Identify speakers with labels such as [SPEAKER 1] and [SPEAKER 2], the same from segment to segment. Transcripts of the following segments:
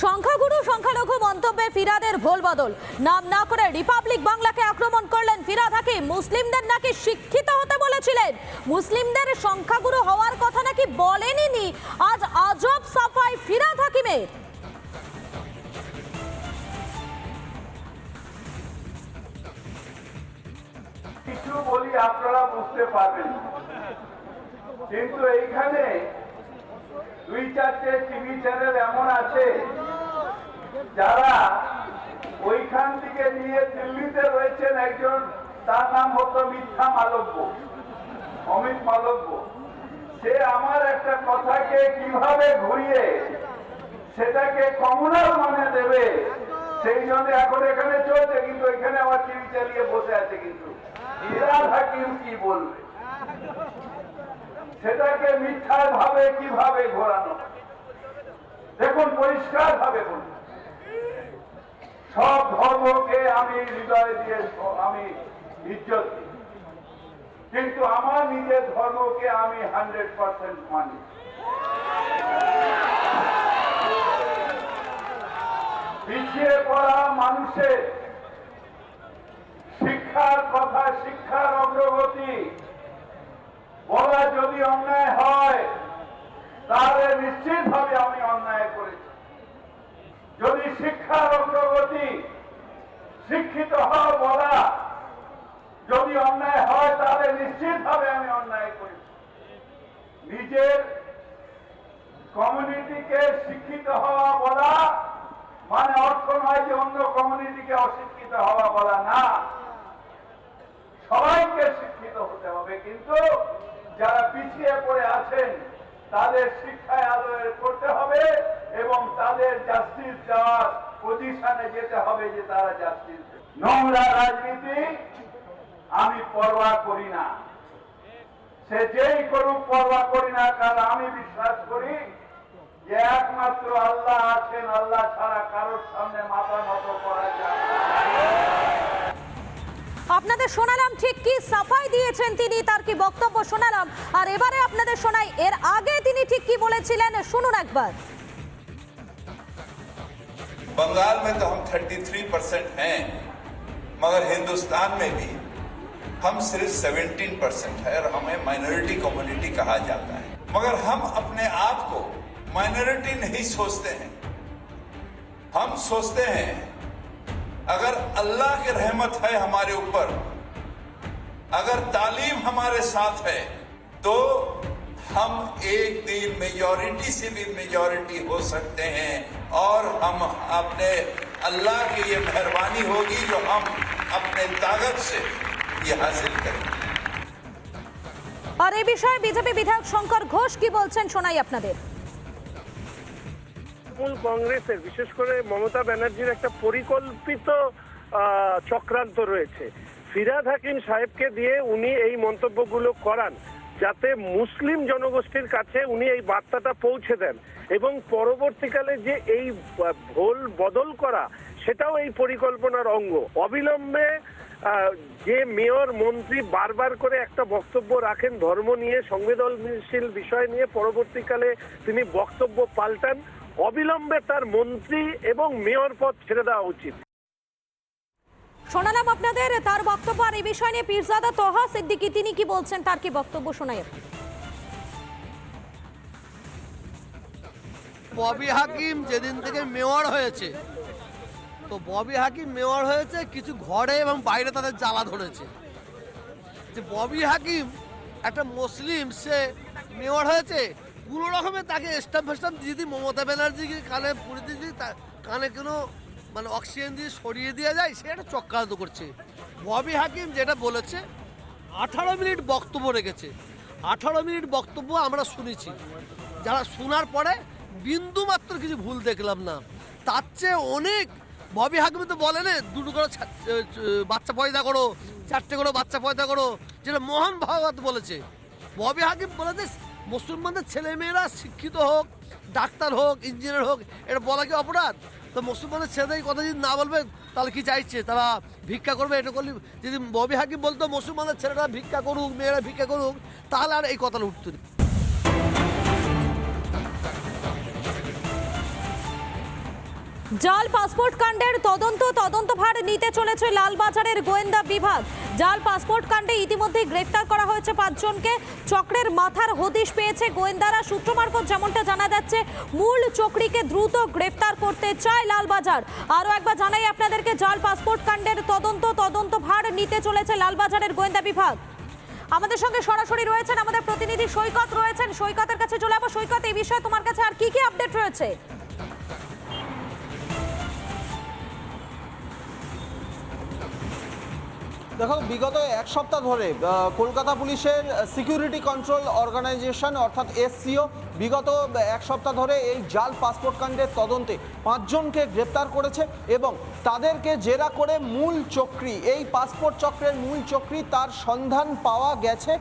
[SPEAKER 1] সংখ্যাগুরু, সংখ্যালঘু মন্তব্যে ফিরাদের ভোল বদল নাম না করে রিপাবলিক বাংলাকে আক্রমণ করলেন ফিরাদ হাকিম। মুসলিমদের নাকি শিক্ষিত হতে বলেছিলেন? মুসলিমদের সংখ্যাগুরু হওয়ার কথা নাকি বলেনি আজ আজব সাফাই ফিরাদ হাকিমের।
[SPEAKER 2] কিছু বলি আপনারা বুঝতে পারবেন। কিন্তু এইখানে দুই চারটে টিভি চ্যানেল এমন আছে যারা ওইখান থেকে নিয়ে দিল্লিতে রয়েছেন একজন, তার নাম হতো মিথ্যা মালব্য, অমিত মালব্য। সে আমার একটা কথাকে কীভাবে ঘুরিয়ে সেটাকে কমনাল মানে দেবে, সেই জন্য এখন এখানে চলছে, কিন্তু এখানে আমার টিভি চালিয়ে বসে আছে কিন্তু। কি বলবে? সেটাকে মিথ্যার ভাবে কীভাবে ঘোরানো? দেখুন পরিষ্কার ভাবে বলুন। সব ধর্মকে আমি হৃদয় দিয়ে আমি ইজ্জত কিন্তু আমার নিজের ধর্মকে আমি হান্ড্রেড পার্সেন্ট মানি। পিছিয়ে পড়া মানুষের শিক্ষার কথা, শিক্ষার অগ্রগতি বলা যদি অন্যায় হয় তাহলে নিশ্চিতভাবে আমি অন্যায় করেছি যদি শিক্ষার অগ্রগতি শিক্ষিত হওয়া বলা যদি অন্যায় হয় তাহলে নিশ্চিতভাবে আমি অন্যায় করেছি নিজের কমিউনিটিকে শিক্ষিত হওয়া বলা মানে অর্থ নয় যে অন্য কমিউনিটিকে অশিক্ষিত হওয়া বলা না। সবাইকে শিক্ষিত হতে হবে, কিন্তু যারা পিছিয়ে পড়ে আছেন, তাদের শিক্ষায় আলোয় করতে হবে এবং তাদের জাস্টিস দেওয়ার পজিশনে যেতে হবে যে তারা জাস্টিস নোংরা রাজনীতি আমি পরোয়া করি না। সে যেই করুক পরোয়া করি না কারণ আমি বিশ্বাস করি যে একমাত্র আল্লাহ আছেন আল্লাহ ছাড়া কারোর সামনে মাথা নত করা যায় না।
[SPEAKER 1] আপনাদের শোনালাম ঠিক কি সাফাই দিয়েছেন তিনি তার কি বক্তব্য শোনালাম আর এবারে আপনাদের শোনাই এর আগে তিনি ঠিক কি বলেছিলেন শুনুন একবার
[SPEAKER 3] बंगाल में तो हम 33 परसेंट हैं मगर हिंदुस्तान में भी हम सिर्फ़ 17 परसेंट है और हमें माइनॉरिटी कम्युनिटी कहा जाता है। मगर हम अपने आप को माइनॉरिटी नहीं सोचते हैं। हम सोचते हैं, अगर अल्लाह की रहमत है हमारे ऊपर, अगर तालीम हमारे साथ है तो हम एक दिन मेजॉरिटी से भी मेजॉरिटी हो सकते हैं और हम अपने अल्लाह की ये मेहरबानी होगी जो हम अपने ताकत से ये हासिल करेंगे
[SPEAKER 1] আর এই বিষয়ে বিজেপি বিধায়ক শঙ্কর ঘোষ কি বলছেন শোনাই আপনাদের
[SPEAKER 4] তৃণমূল কংগ্রেসের বিশেষ করে মমতা ব্যানার্জির একটা পরিকল্পিত আহ, চক্রান্ত রয়েছে ফিরাদ হাকিম সাহেবকে দিয়ে উনি এই মন্তব্যগুলো করান যাতে মুসলিম জনগোষ্ঠীর কাছে উনি এই বার্তাটা পৌঁছে দেন এবং পরবর্তীকালে যে এই আহ, ভোল বদল করা সেটাও এই পরিকল্পনার অঙ্গ অবিলম্বে আহ, যে মেয়র মন্ত্রী বারবার করে একটা বক্তব্য রাখেন ধর্ম নিয়ে সংবেদনশীল বিষয় নিয়ে পরবর্তীকালে তিনি বক্তব্য পাল্টান। অবিলম্বে তার মন্ত্রী এবং মেয়র পদ ছেড়ে দেওয়া উচিত।
[SPEAKER 1] শোনালাম আপনাদের তার বক্তব্য আর এই বিষয় নিয়ে পীরজাদা তোহা সিদ্দিকি তিনি কি বলছেন তার কি বক্তব্য শোনাই
[SPEAKER 5] ববি হাকিম যেদিন থেকে মেয়র হয়েছে তো ববি হাকিম মেয়র হয়েছে, কিছু ঘরে এবং বাইরে তাদের জ্বালা ধরেছে। যে ববি হাকিম একটা মুসলিম, সে মেয়র হয়েছে, কোনো রকমে তাকে স্টাম্প ফেস্টাম্প দিয়ে দিই মমতা ব্যানার্জিকে কানে পুড়ে দিয়ে দিই কানে কোনো মানে অক্সিজেন দিয়ে সরিয়ে দেওয়া যায়, সে একটা চক্রান্ত করছে। ববি হাকিম যেটা বলেছে, আঠারো মিনিট বক্তব্য রেখেছে। আঠারো মিনিট বক্তব্য আমরা শুনেছি। যারা শোনার পরে বিন্দু মাত্র কিছু ভুল দেখলাম না। তার চেয়ে অনেক ববি হাকিম তো বলে না, দুটো করে বাচ্চা পয়দা করো, চারটে করে বাচ্চা পয়দা করো, যেটা মোহন ভাগবত বলেছে। ববি হাকিম বলে বলেছে মুসলমানদের ছেলেমেয়েরা শিক্ষিত হোক, ডাক্তার হোক, ইঞ্জিনিয়ার হোক, এটা বলা কি অপরাধ? তো মুসলমানের ছেলেদের কথা যদি না বলবে, তাহলে কি চাইছে? তারা ভিক্ষা করবে, এটা করলে যদি ববি হাকিম বলতো মুসলমানের ছেলেরা ভিক্ষা করুক, মেয়েরা ভিক্ষা করুক, তাহলে আর এই কথাটা উঠতো না
[SPEAKER 1] জাল পাসপোর্ট কাণ্ডের তদন্ত তদন্তভার নিতে চলেছে লালবাজারের গোয়েন্দা বিভাগ। জাল পাসপোর্ট কাণ্ডে ইতিমধ্যে গ্রেফতার করা হয়েছে পাঁচজনকে। চক্রের মাথার হদিশ পেয়েছে গোয়েন্দারা। সূত্র মারফত যেমনটা জানা যাচ্ছে, মূল চক্রীকে দ্রুত গ্রেফতার করতে চায় লালবাজার। আরও একবার জানাই আপনাদেরকে, জাল পাসপোর্ট কাণ্ডের তদন্ত তদন্তভার নিতে চলেছে লালবাজারের গোয়েন্দা বিভাগ। আমাদের সঙ্গে সরাসরি রয়েছেন আমাদের প্রতিনিধি সৈকত রয়েছেন। সৈকতের কাছে চলে যাব। সৈকত এই বিষয়ে তোমার কাছে আর কি কি আপডেট রয়েছে?
[SPEAKER 6] দেখো বিগত এক সপ্তাহ ধরে কলকাতা পুলিশের সিকিউরিটি কন্ট্রোল অর্গানাইজেশন অর্থাৎ এসসিও বিগত এক সপ্তাহ ধরে এই জাল পাসপোর্ট কাণ্ডের তদন্তে পাঁচজনকে গ্রেপ্তার করেছে এবং তাদেরকে জেরা করে মূল চক্রী, এই পাসপোর্ট চক্রের মূল চক্রী তার সন্ধান পাওয়া গেছে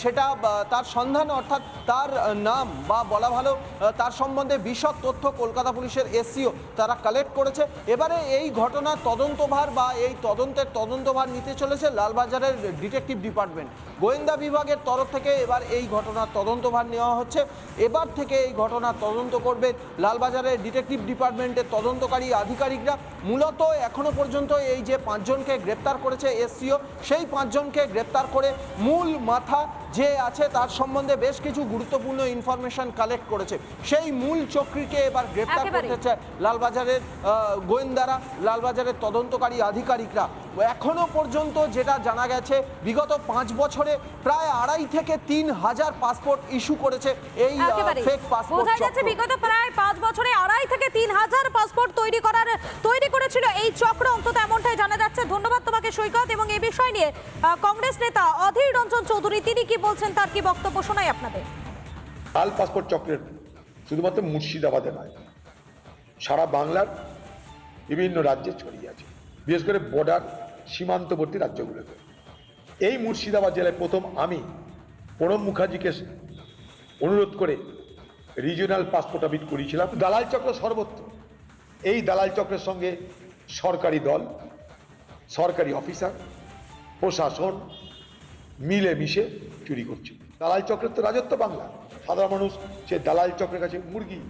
[SPEAKER 6] সেটা তার সন্ধান অর্থাৎ তার নাম বা বলা ভালো, তার সম্বন্ধে বিশদ তথ্য কলকাতা পুলিশের এসসিও তারা কালেক্ট করেছে। এবারে এই ঘটনার তদন্তভার বা এই তদন্তের তদন্তভার নিতে চলেছে লালবাজারের ডিটেকটিভ ডিপার্টমেন্ট। গোয়েন্দা বিভাগের তরফ থেকে এবার এই ঘটনার তদন্তভার নেওয়া হচ্ছে। এবার থেকে এই ঘটনা তদন্ত করবে। লালবাজারের ডিটেকটিভ ডিপার্টমেন্টের তদন্তকারী আধিকারিকরা। মূলত এখনও পর্যন্ত এই যে পাঁচজনকে গ্রেপ্তার করেছে এসসিও, সেই পাঁচজনকে গ্রেপ্তার করে মূল মাথা যে আছে তার সম্বন্ধে বেশ কিছু গুরুত্বপূর্ণ ইনফরমেশন কালেক্ট করেছে। সেই মূল চক্রীকে এবার গ্রেপ্তার। করতে চায় লালবাজারের গোয়েন্দারা লালবাজারের তদন্তকারী আধিকারিকরা। এখনও পর্যন্ত যেটা জানা গেছে বিগত পাঁচ বছরে প্রায় আড়াই থেকে তিন হাজার পাসপোর্ট ইস্যু করেছে এই ফেক পাসপোর্ট
[SPEAKER 1] বোঝা যাচ্ছে বিগত প্রায় পাঁচ বছরে আড়াই থেকে তিন হাজার পাসপোর্ট তৈরি করার তৈরি করেছিল এই চক্র। অন্তত এমনটাই জানা যাচ্ছে। ধন্যবাদ তোমাকে সৈকত এবং এই বিষয় নিয়ে। কংগ্রেস নেতা অধীর রঞ্জন চৌধুরী তিনি কি বলছেন, তার কি বক্তব্য শোনাই আপনাদের?
[SPEAKER 7] লাল পাসপোর্ট চক্রের শুধুমাত্র মুর্শিদাবাদে নয়, সারা বাংলার বিভিন্ন রাজ্যে ছড়িয়ে আছে। বিশেষ করে বর্ডার সীমান্তবর্তী রাজ্যগুলোতে। এই মুর্শিদাবাদ জেলায় প্রথম আমি প্রণব মুখার্জিকে অনুরোধ করে রিজিওনাল পাসপোর্ট আবিট করিয়েছিলাম। দালাল চক্র সর্বত্র। এই দালাল চক্রের সঙ্গে সরকারি দল, সরকারি অফিসার প্রশাসন মিলে মিশে চুরি করছে। দালাল চক্রের তো রাজত্ব বাংলা। সাধারণ মানুষ সে দালাল চক্রের কাছে মুরগি।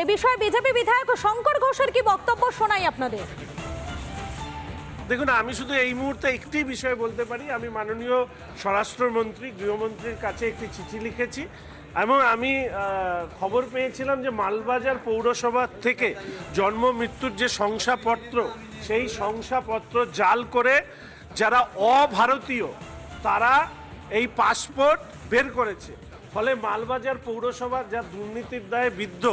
[SPEAKER 1] এ বিষয়ে বিজেপি বিধায়ক শঙ্কর ঘোষের কি বক্তব্য শোনাই আপনাদের?
[SPEAKER 4] দেখুন আমি শুধু এই মুহূর্তে একটি বিষয় বলতে পারি। আমি মাননীয় স্বরাষ্ট্রমন্ত্রী গৃহমন্ত্রীর কাছে একটি চিঠি লিখেছি এবং আমি খবর পেয়েছিলাম যে মালবাজার পৌরসভা থেকে জন্ম মৃত্যুর যে শংসাপত্র সেই শংসাপত্র জাল করে যারা অভারতীয় তারা এই পাসপোর্ট বের করেছে। ফলে মালবাজার পৌরসভা যা দুর্নীতির দায়ে বিদ্ধ,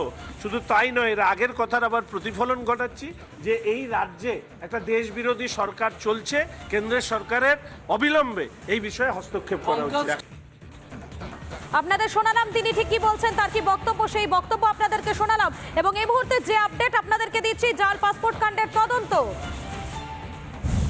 [SPEAKER 4] শুধু তাই নয়, এর আগের কথার আবার প্রতিফলন ঘটাচ্ছি যে এই রাজ্যে একটা দেশবিরোধী সরকার চলছে, কেন্দ্রের সরকারের অবিলম্বে এই বিষয়ে হস্তক্ষেপ করা উচিত।
[SPEAKER 1] আপনাদের শোনালাম, তিনি ঠিক কি বলছেন, তার কি বক্তব্য, সেই বক্তব্য আপনাদেরকে শোনালাম। এবং এই মুহূর্তে যে আপডেট আপনাদেরকে দিচ্ছি জাল পাসপোর্ট কাণ্ডের তদন্ত।